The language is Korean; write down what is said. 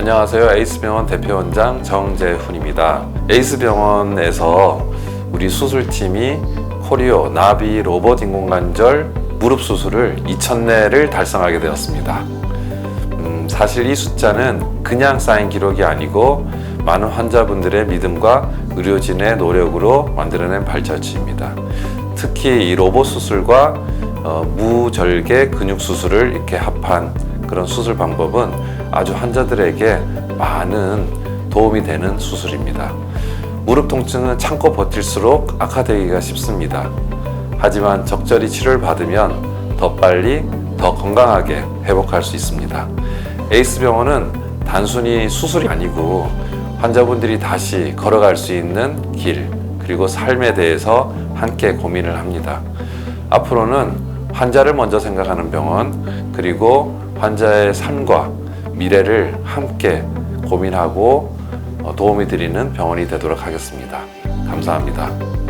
안녕하세요. 에이스병원 대표원장 정재훈입니다. 에이스병원에서 우리 수술팀이 코리오 나비 로봇 인공관절 무릎 수술을 2,000회를 달성하게 되었습니다. 음, 사실 이 숫자는 그냥 쌓인 기록이 아니고 많은 환자분들의 믿음과 의료진의 노력으로 만들어낸 발자취입니다. 특히 이 로봇 수술과 어, 무절개 근육 수술을 이렇게 합한 그런 수술 방법은 아주 환자들에게 많은 도움이 되는 수술입니다. 무릎 통증은 참고 버틸수록 악화되기가 쉽습니다. 하지만 적절히 치료를 받으면 더 빨리 더 건강하게 회복할 수 있습니다. 에이스 병원은 단순히 수술이 아니고 환자분들이 다시 걸어갈 수 있는 길 그리고 삶에 대해서 함께 고민을 합니다. 앞으로는 환자를 먼저 생각하는 병원 그리고 환자의 삶과 미래를 함께 고민하고 어, 도움이 드리는 병원이 되도록 하겠습니다. 감사합니다.